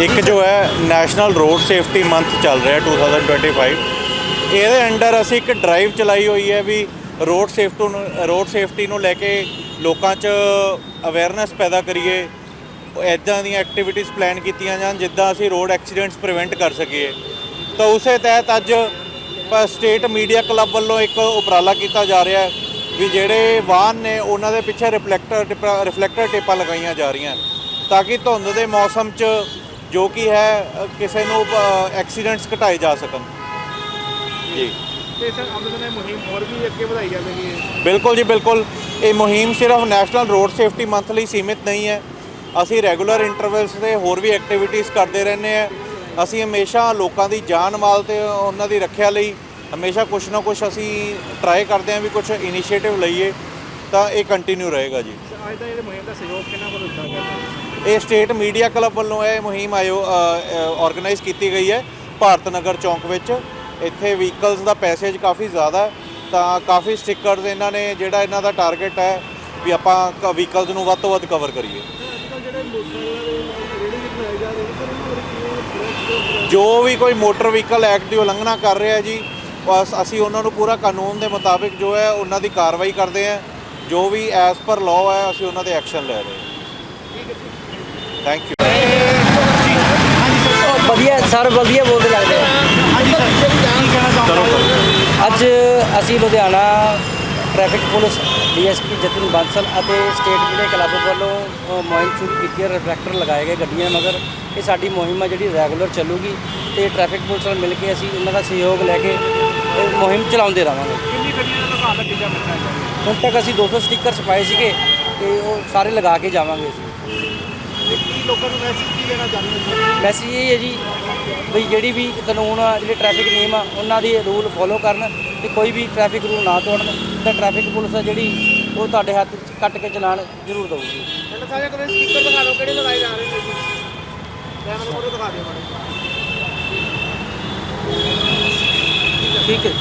ਇੱਕ ਜੋ ਹੈ ਨੈਸ਼ਨਲ ਰੋਡ ਸੇਫਟੀ ਮੰਥ ਚੱਲ ਰਿਹਾ 2025 ਇਹਦੇ ਅੰਡਰ ਅਸੀਂ ਇੱਕ ਡਰਾਈਵ ਚਲਾਈ ਹੋਈ ਹੈ ਵੀ ਰੋਡ ਸੇਫਟੀ ਨੂੰ ਰੋਡ ਸੇਫਟੀ ਨੂੰ ਲੈ ਕੇ ਲੋਕਾਂ 'ਚ ਅਵੇਅਰਨੈਸ ਪੈਦਾ ਕਰੀਏ ਐਦਾਂ ਦੀਆਂ ਐਕਟੀਵਿਟੀਜ਼ ਪਲਾਨ ਕੀਤੀਆਂ ਜਾਣ, ਜਿੱਦਾਂ ਅਸੀਂ ਰੋਡ ਐਕਸੀਡੈਂਟਸ ਪ੍ਰੀਵੈਂਟ ਕਰ ਸਕੀਏ। ਤਾਂ ਉਸੇ ਤਹਿਤ ਅੱਜ ਸਟੇਟ ਮੀਡੀਆ ਕਲੱਬ ਵੱਲੋਂ ਇੱਕ ਉਪਰਾਲਾ ਕੀਤਾ ਜਾ ਰਿਹਾ ਹੈ ਵੀ ਜਿਹੜੇ ਵਾਹਨ ਨੇ, ਉਹਨਾਂ ਦੇ ਪਿੱਛੇ ਰਿਫਲੈਕਟਰ ਰਿਫਲੈਕਟਰ ਟੇਪਾਂ ਲਗਾਈਆਂ ਜਾ ਰਹੀਆਂ। ਤਾਂ ਕਿ ਧੁੰਦ ਦੇ ਮੌਸਮ 'ਚ ਜੋ ਕਿ ਹੈ ਕਿਸੇ ਨੂੰ ਐਕਸੀਡੈਂਟਸ ਘਟਾਏ ਜਾ ਸਕਣ। ਜੀ। ਤੇ ਸਰ ਅਮਲ ਨੇ ਮੁਹਿੰਮ ਹੋਰ ਵੀ ਅੱਗੇ ਵਧਾਈ ਜਾਵੇਗੀ। ਬਿਲਕੁਲ ਜੀ ਬਿਲਕੁਲ। ਇਹ ਮੁਹਿੰਮ ਸਿਰਫ ਨੈਸ਼ਨਲ ਰੋਡ ਸੇਫਟੀ ਮੰਥ ਲਈ ਸੀਮਿਤ ਨਹੀਂ ਹੈ। ਅਸੀਂ ਰੈਗੂਲਰ ਇੰਟਰਵੈਲਸ ਤੇ ਹੋਰ ਵੀ ਐਕਟੀਵਿਟੀਜ਼ ਕਰਦੇ ਰਹਿੰਦੇ ਆ ਅਸੀਂ ਹਮੇਸ਼ਾ ਲੋਕਾਂ ਦੀ ਜਾਨ ਮਾਲ ਤੇ ਉਹਨਾਂ ਦੀ ਰੱਖਿਆ ਲਈ ਹਮੇਸ਼ਾ ਕੁਝ ਨਾ ਕੁਝ ਅਸੀਂ ਟਰਾਈ ਕਰਦੇ ਹਾਂ ਵੀ ਕੁਝ ਇਨੀਸ਼ੀਏਟਿਵ ਲਈਏ ਤਾਂ ਇਹ ਕੰਟੀਨਿਊ ਰਹੇਗਾ ਜੀ। ਅੱਜ ਦਾ ਇਹ ਮੁਹਿੰਮ ਦਾ ਸਹਿਯੋਗ ਕਿੰਨਾ ਵੱਲੋਂ ਦਿੱਤਾ ਗਿਆ? ਇਹ ਸਟੇਟ ਮੀਡੀਆ ਕਲੱਬ ਵੱਲੋਂ ਇਹ ਮੁਹਿੰਮ ਆਯੋ ਆਰਗੇਨਾਈਜ਼ ਕੀਤੀ ਗਈ ਹੈ ਭਾਰਤ ਨਗਰ ਚੌਂਕ ਵਿੱਚ। ਇੱਥੇ ਵਹੀਕਲਸ ਦਾ ਪੈਸੇਜ ਕਾਫੀ ਜ਼ਿਆਦਾ ਹੈ, ਤਾਂ ਕਾਫੀ ਸਟickers ਇਹਨਾਂ ਨੇ, ਜਿਹੜਾ ਇਹਨਾਂ ਦਾ ਟਾਰਗੇਟ ਹੈ, ਵੀ ਆਪਾਂ ਵਹੀਕਲਸ ਨੂੰ ਵੱਧ ਤੋਂ ਵੱਧ ਕਵਰ ਕਰੀਏ। ਜੋ ਵੀ ਕੋਈ ਮੋਟਰ ਵਹੀਕਲ ਐਕਟ ਦੀ ਉਲੰਘਣਾ ਕਰ ਰਿਹਾ ਜੀ, ਬਸ ਅਸੀਂ ਉਹਨਾਂ ਨੂੰ ਪੂਰਾ ਕਾਨੂੰਨ ਦੇ ਮੁਤਾਬਿਕ ਜੋ ਹੈ, ਉਹਨਾਂ ਦੀ ਕਾਰਵਾਈ ਕਰਦੇ ਹਾਂ। ਜੋ ਵੀ ਐਸ ਪਰ ਲਾਅ ਹੈ, ਅਸੀਂ ਉਹਨਾਂ ਦੇ ਐਕਸ਼ਨ ਲੈ ਰਹੇ ਹਾਂ। ਥੈਂਕ ਯੂ ਵਧੀਆ ਸਰ ਵਧੀਆ ਬੋਲਦੇ ਲੱਗਦੇ ਆ। ਹਾਂਜੀ ਸਰ ਕੀ ਕਹਿਣਾ ਚਾਹੁੰਦੇ ਅੱਜ ਅਸੀਂ ਲੁਧਿਆਣਾ ਟ੍ਰੈਫਿਕ ਪੁਲਿਸ ਡੀਐਸਪੀ ਜਤਨ ਬਾਂਸਲ ਅਤੇ ਸਟੇਟ ਮੀਡੀਆ ਕਲੱਬ ਵੱਲੋਂ ਮੁਹਿੰਮ ਸ਼ੁਰੂ ਕੀਤੀ ਹੈ ਰਿਫਲੈਕਟਰ ਲਗਾਏ ਗਏ ਗੱਡੀਆਂ ਮਗਰ। ਇਹ ਸਾਡੀ ਮੁਹਿੰਮ ਹੈ ਜਿਹੜੀ ਰੈਗੂਲਰ ਚੱਲੂਗੀ ਤੇ ਟ੍ਰੈਫਿਕ ਪੁਲਿਸ ਨਾਲ ਮਿਲ ਕੇ ਅਸੀਂ ਇਹਨਾਂ ਦਾ ਸਹਿਯੋਗ ਲੈ ਕੇ ਇਹ ਮੁਹਿੰਮ ਚਲਾਉਂਦੇ ਰਹਾਂਗੇ। ਕਿੰਨੀ ਗੱਡੀਆਂ ਦਾ ਲਗਾ ਮਿਲਣਾ ਹੈ ਹੁਣ ਤੱਕ ਅਸੀਂ 200 ਸਟicker ਛਪਾਏ ਸੀਗੇ ਤੇ ਉਹ ਸਾਰੇ ਲਗਾ ਕੇ ਜਾਵਾਂਗੇ ਅਸੀਂ। ਤੇ ਕੀ ਲੋਕਾਂ ਨੂੰ ਮੈਸੇਜ ਕੀ ਦੇਣਾ ਚਾਹੁੰਦੇ ਹੋ? ਮੈਸੇਜ ਇਹ ਹੈ ਜੀ ਵੀ ਜਿਹੜੀ ਵੀ ਕਾਨੂੰਨ ਆ ਜਿਹੜੇ ਟ੍ਰੈਫਿਕ ਨਿਯਮ ਆ ਉਹਨਾਂ ਦੀ ਰੂਲ ਫੋਲੋ ਕਰਨ ਤੇ ਕੋਈ ਵੀ ਟ੍ਰੈਫਿਕ ਰੂਲ ਨਾ ਤੋੜਨ ਤਾਂ ਟ੍ਰੈਫਿਕ ਪੁਲਿਸ ਆ ਜਿਹੜੀ ਉਹ ਤੁਹਾਡੇ ਹੱਥ 'ਚ ਕੱਟ ਕੇ ਚਲਾਨ ਜ਼ਰੂਰ ਦਊਗੀ। ਪਹਿਲਾਂ ਸਾਰੇ ਕੋਲ ਸਪੀਕਰ ਦਿਖਾ ਦਿਓ ਕਿਹੜੇ ਲਗਾਏ ਜਾ ਰਹੇ ਨੇ ਜੀ। ਕੈਮਰੇ ਕੋਲ ਦਿਖਾ ਦਿਓ ਮਾੜੇ ਠੀਕ ਹੈ।